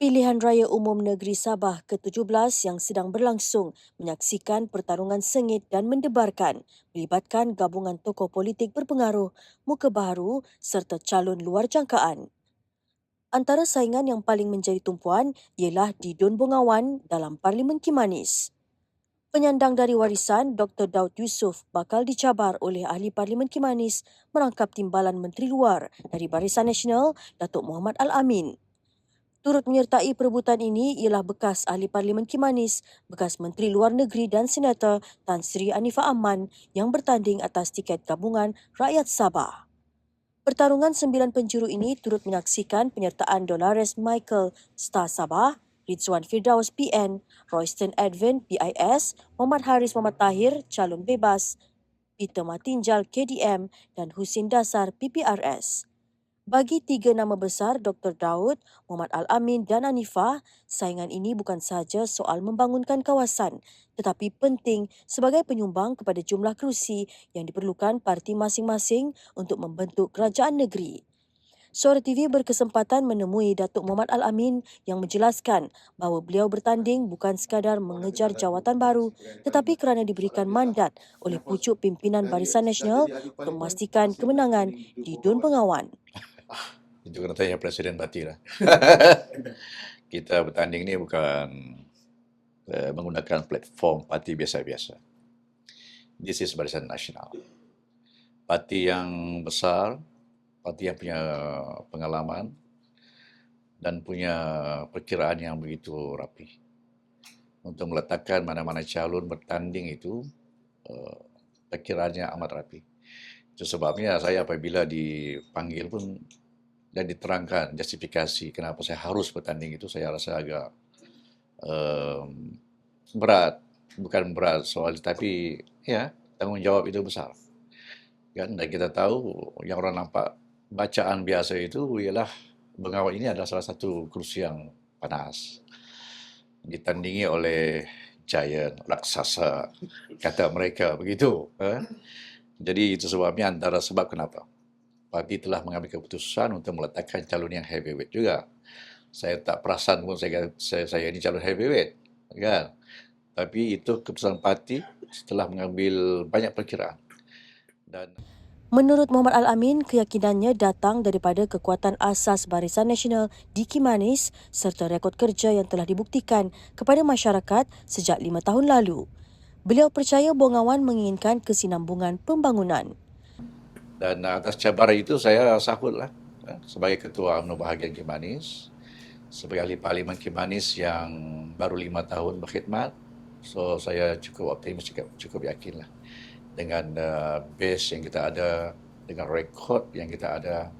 Pilihan Raya Umum Negeri Sabah ke-17 yang sedang berlangsung menyaksikan pertarungan sengit dan mendebarkan melibatkan gabungan tokoh politik berpengaruh, muka baru serta calon luar jangkaan. Antara saingan yang paling menjadi tumpuan ialah di Dun Bungawan dalam Parlimen Kimanis. Penyandang dari warisan Dr. Daud Yusof bakal dicabar oleh ahli Parlimen Kimanis merangkap timbalan Menteri Luar dari Barisan Nasional Datuk Muhammad Al-Amin. Turut menyertai perebutan ini ialah bekas ahli Parlimen Kimanis, bekas Menteri Luar Negeri dan Senator Tan Sri Anifah Aman yang bertanding atas tiket gabungan Rakyat Sabah. Pertarungan sembilan penjuru ini turut menyaksikan penyertaan Dolores Michael Star Sabah, Rizwan Firdaus PN, Royston Edwin BIS, Muhammad Haris Muhammad Tahir calon bebas, Peter Matinjal KDM dan Husin Dasar PPRS. Bagi tiga nama besar Dr. Daud, Muhammad Al-Amin dan Anifah, saingan ini bukan sahaja soal membangunkan kawasan tetapi penting sebagai penyumbang kepada jumlah kerusi yang diperlukan parti masing-masing untuk membentuk kerajaan negeri. Suara TV berkesempatan menemui Datuk Muhammad Al-Amin yang menjelaskan bahawa beliau bertanding bukan sekadar mengejar jawatan baru tetapi kerana diberikan mandat oleh pucuk pimpinan Barisan Nasional untuk memastikan kemenangan di Dun Pengawan. Itu kena tanya Presiden Bati lah. Kita bertanding ni bukan uh, menggunakan platform parti biasa-biasa. This is Barisan Nasional. Parti yang besar, parti yang punya pengalaman dan punya perkiraan yang begitu rapi. Untuk meletakkan mana-mana calon bertanding itu, uh, perkiraannya amat rapi. Itu sebabnya saya apabila dipanggil pun dan diterangkan justifikasi kenapa saya harus bertanding itu saya rasa agak um, berat. Bukan berat soal tapi ya tanggungjawab itu besar. Kan? Dan kita tahu yang orang nampak bacaan biasa itu ialah Bengawan ini adalah salah satu kursi yang panas. Ditandingi oleh giant raksasa. Kata mereka begitu eh? jadi itu sebabnya antara sebab kenapa parti telah mengambil keputusan untuk meletakkan calon yang heavyweight juga. Saya tak perasan pun saya, saya, saya ini calon heavyweight. Kan? Tapi itu keputusan parti setelah mengambil banyak perkiraan. Dan Menurut Muhammad Al-Amin, keyakinannya datang daripada kekuatan asas Barisan Nasional di Kimanis serta rekod kerja yang telah dibuktikan kepada masyarakat sejak lima tahun lalu. Beliau percaya Bongawan menginginkan kesinambungan pembangunan. Dan atas cabaran itu saya sahutlah eh, sebagai ketua UMNO Bahagian Kimanis, sebagai ahli parlimen Kimanis yang baru lima tahun berkhidmat. So saya cukup optimis, cukup, cukup yakinlah dengan uh, base yang kita ada, dengan rekod yang kita ada,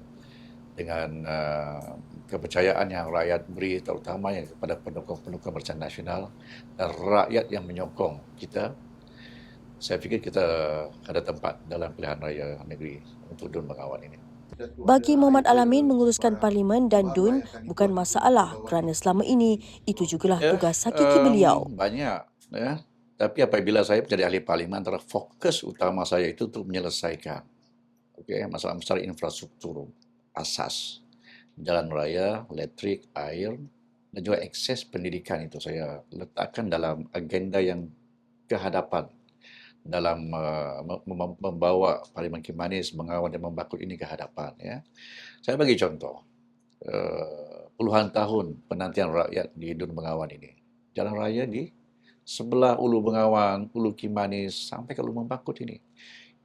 dengan uh, kepercayaan yang rakyat beri terutama yang kepada pendukung-pendukung Barisan Nasional dan rakyat yang menyokong kita saya fikir kita ada tempat dalam pilihan raya negeri untuk DUN Bengawan ini. Bagi Muhammad Alamin menguruskan parlimen dan DUN bukan masalah kerana selama ini itu jugalah ya, tugas hakiki um, beliau. Banyak ya. Tapi apabila saya menjadi ahli parlimen antara fokus utama saya itu untuk menyelesaikan okay, masalah-masalah infrastruktur asas jalan raya, elektrik, air dan juga akses pendidikan itu saya letakkan dalam agenda yang kehadapan dalam uh, membawa Parlimen Kimanis mengawal dan membakut ini ke hadapan. Ya. Saya bagi contoh, uh, puluhan tahun penantian rakyat di Dun Bengawan ini. Jalan raya di sebelah Ulu Bengawan, Ulu Kimanis, sampai ke Ulu Membakut ini.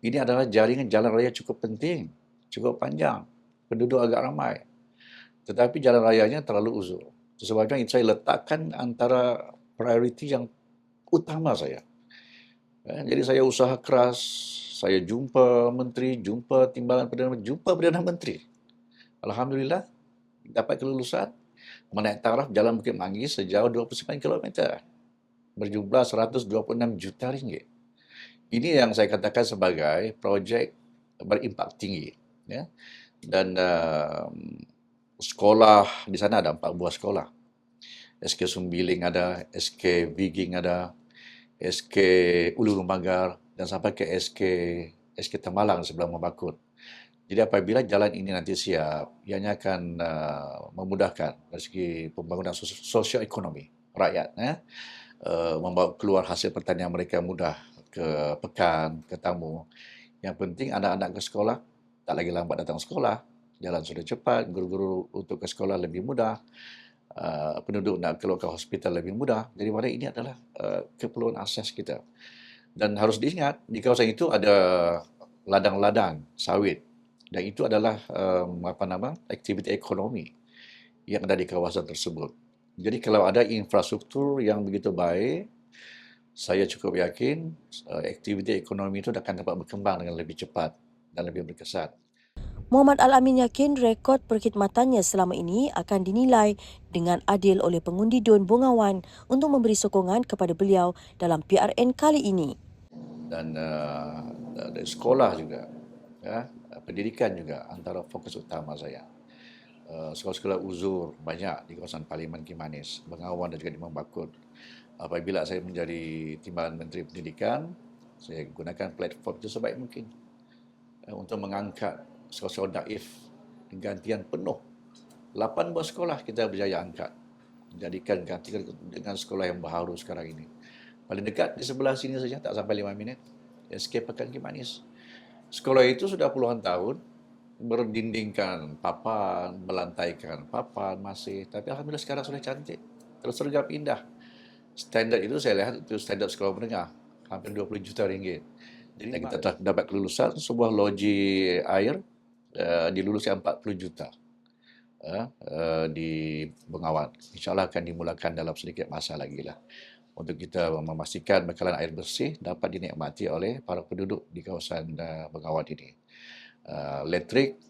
Ini adalah jaringan jalan raya cukup penting, cukup panjang, penduduk agak ramai. Tetapi jalan rayanya terlalu uzur. Sebabnya saya letakkan antara prioriti yang utama saya Ya, jadi saya usaha keras, saya jumpa menteri, jumpa timbalan perdana menteri, jumpa perdana menteri. Alhamdulillah dapat kelulusan menaik taraf jalan Bukit Manggis sejauh 29 km berjumlah 126 juta ringgit. Ini yang saya katakan sebagai projek berimpak tinggi. Ya. Dan uh, sekolah di sana ada empat buah sekolah. SK Sumbiling ada, SK Viging ada, SK Ulu Lumbagar dan sampai ke SK SK Temalang sebelah Membakut. Jadi apabila jalan ini nanti siap, ianya akan uh, memudahkan dari segi pembangunan sosio-ekonomi rakyat. Eh? Uh, membawa keluar hasil pertanian mereka mudah ke pekan, ke tamu. Yang penting anak-anak ke sekolah, tak lagi lambat datang sekolah, jalan sudah cepat, guru-guru untuk ke sekolah lebih mudah, uh, penduduk nak keluar ke hospital lebih mudah. Jadi mana ini adalah uh, keperluan asas kita. Dan harus diingat, di kawasan itu ada ladang-ladang sawit dan itu adalah um, apa nama aktiviti ekonomi yang ada di kawasan tersebut. Jadi kalau ada infrastruktur yang begitu baik, saya cukup yakin uh, aktiviti ekonomi itu akan dapat berkembang dengan lebih cepat dan lebih berkesan. Muhammad Al-Amin yakin rekod perkhidmatannya selama ini akan dinilai dengan adil oleh pengundi Dun Bungawan untuk memberi sokongan kepada beliau dalam PRN kali ini. Dan uh, dari sekolah juga, ya, pendidikan juga antara fokus utama saya. Uh, sekolah-sekolah uzur banyak di kawasan Parlimen Kimanis, Bengawan dan juga di Membakut. Apabila saya menjadi timbalan Menteri Pendidikan, saya gunakan platform itu sebaik mungkin uh, untuk mengangkat sekolah-sekolah daif gantian penuh. 8 buah sekolah kita berjaya angkat. Jadikan gantikan dengan sekolah yang baharu sekarang ini. Paling dekat di sebelah sini saja, tak sampai 5 minit. Escape Pekan Kimanis. Sekolah itu sudah puluhan tahun berdindingkan papan, melantaikan papan masih. Tapi Alhamdulillah sekarang sudah cantik. Terus sergap indah. Standar itu saya lihat itu standar sekolah menengah. Hampir 20 juta ringgit. Jadi kita telah dapat kelulusan sebuah loji air uh, diluluskan 40 juta uh, uh, di Bengawan. InsyaAllah akan dimulakan dalam sedikit masa lagi lah untuk kita memastikan bekalan air bersih dapat dinikmati oleh para penduduk di kawasan uh, Bengawan ini. Uh, elektrik,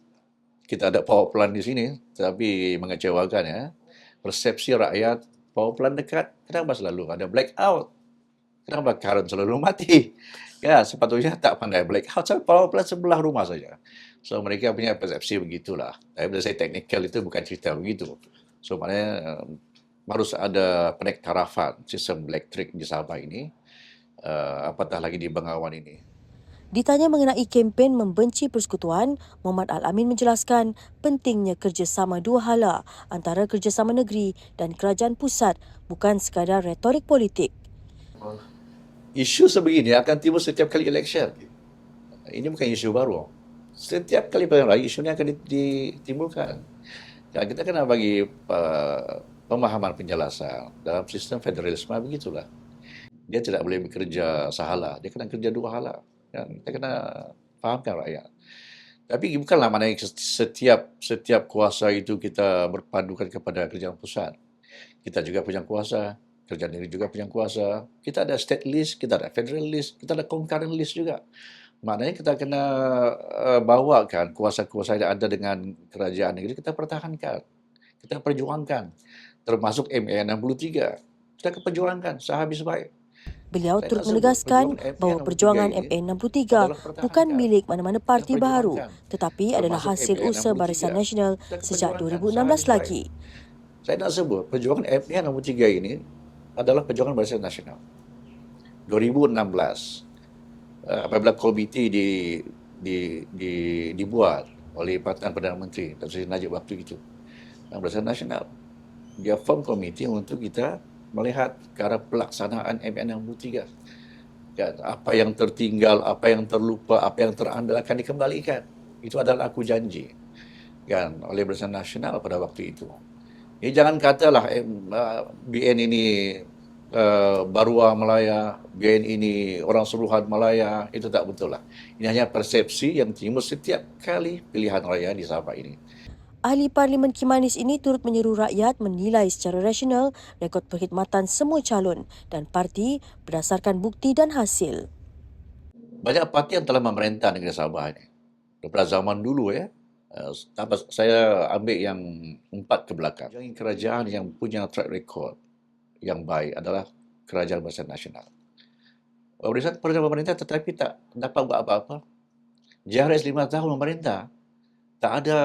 kita ada power plant di sini, tapi mengecewakan ya. Persepsi rakyat, power plant dekat, kenapa selalu ada blackout? Kenapa current selalu mati? Ya, sepatutnya tak pandai blackout, power plant sebelah rumah saja. So, mereka punya persepsi begitulah. Tapi dari saya teknikal itu bukan cerita begitu. So, maknanya harus ada penektarafan sistem elektrik di Sabah ini, uh, apatah lagi di Bengawan ini. Ditanya mengenai kempen membenci persekutuan, Muhammad Al-Amin menjelaskan pentingnya kerjasama dua hala antara kerjasama negeri dan kerajaan pusat bukan sekadar retorik politik. Isu sebegini akan timbul setiap kali election. Ini bukan isu baru. Setiap kali pilihan raya, isu ini akan ditimbulkan. Ya, kita kena bagi uh, pemahaman penjelasan dalam sistem federalisme begitulah. Dia tidak boleh bekerja sahala, dia kena kerja dua hala. Ya, kita kena fahamkan rakyat. Tapi bukanlah mana setiap setiap kuasa itu kita berpandukan kepada kerjaan pusat. Kita juga punya kuasa, kerjaan negeri juga punya kuasa. Kita ada state list, kita ada federal list, kita ada concurrent list juga. Maknanya kita kena uh, bawakan kuasa-kuasa yang ada dengan kerajaan negeri, kita pertahankan. Kita perjuangkan termasuk MA 63. Kita keperjuangkan sehabis baik. Beliau turut menegaskan bahawa perjuangan MA63 bukan milik mana-mana parti baharu tetapi adalah hasil usaha Barisan Nasional sejak 2016 lagi. Saya nak sebut perjuangan MA63 ini adalah perjuangan Barisan Nasional. 2016 eh, apabila komiti di, di, di, dibuat oleh Patan Perdana Menteri Dr. Sri Najib waktu itu Barisan Nasional dia form komiti untuk kita melihat ke arah pelaksanaan MN 63. Ya, apa yang tertinggal, apa yang terlupa, apa yang terandal akan dikembalikan. Itu adalah aku janji kan oleh Barisan Nasional pada waktu itu. Ini jangan katalah eh, BN ini uh, Barua Malaya, BN ini orang Suruhan Malaya, itu tak betul lah. Ini hanya persepsi yang timbul setiap kali pilihan raya di Sabah ini. Ahli Parlimen Kimanis ini turut menyeru rakyat menilai secara rasional rekod perkhidmatan semua calon dan parti berdasarkan bukti dan hasil. Banyak parti yang telah memerintah negeri Sabah ini. Daripada zaman dulu ya. Eh, saya ambil yang empat ke belakang. Yang kerajaan yang punya track record yang baik adalah kerajaan Barisan Nasional. Barisan pemerintah tetapi tak dapat buat apa-apa. JRS lima tahun memerintah, tak ada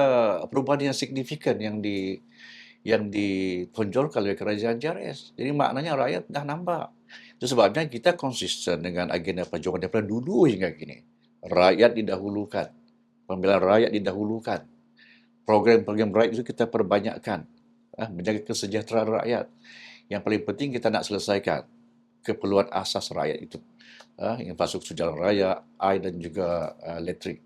perubahan yang signifikan yang di yang ditonjolkan oleh kerajaan JRS. Jadi maknanya rakyat dah nampak. Itu sebabnya kita konsisten dengan agenda perjuangan daripada dulu hingga kini. Rakyat didahulukan. Pemilihan rakyat didahulukan. Program-program rakyat itu kita perbanyakkan. Ah, menjaga kesejahteraan rakyat. Yang paling penting kita nak selesaikan keperluan asas rakyat itu. Ah, infrastruktur jalan raya, air dan juga uh, elektrik.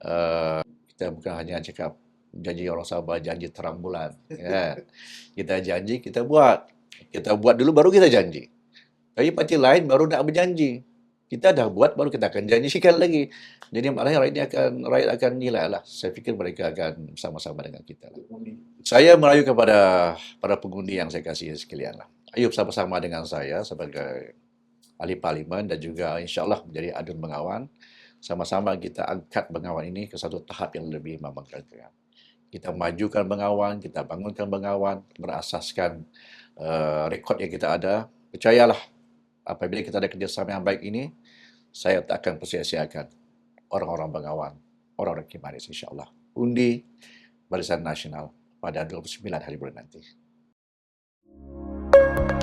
Uh, kita bukan hanya cakap janji orang Sabah, janji terang bulan. Kan? Kita janji, kita buat. Kita buat dulu baru kita janji. Tapi parti lain baru nak berjanji. Kita dah buat baru kita akan janjikan lagi. Jadi maknanya rakyat ini akan rakyat akan nilai lah. Saya fikir mereka akan sama-sama dengan kita. Lah. Saya merayu kepada para pengundi yang saya kasih sekalian lah. Ayo bersama-sama dengan saya sebagai ahli parlimen dan juga insyaAllah menjadi adun pengawan. Sama-sama kita angkat pengawan ini ke satu tahap yang lebih membanggakan. Kita majukan pengawan, kita bangunkan pengawan berasaskan uh, rekod yang kita ada. Percayalah, apabila kita ada kerjasama yang baik ini, saya tak akan persia-siakan orang-orang bengawan, orang-orang kimaris insyaAllah. Undi Barisan Nasional pada 29 hari bulan nanti. Thank you.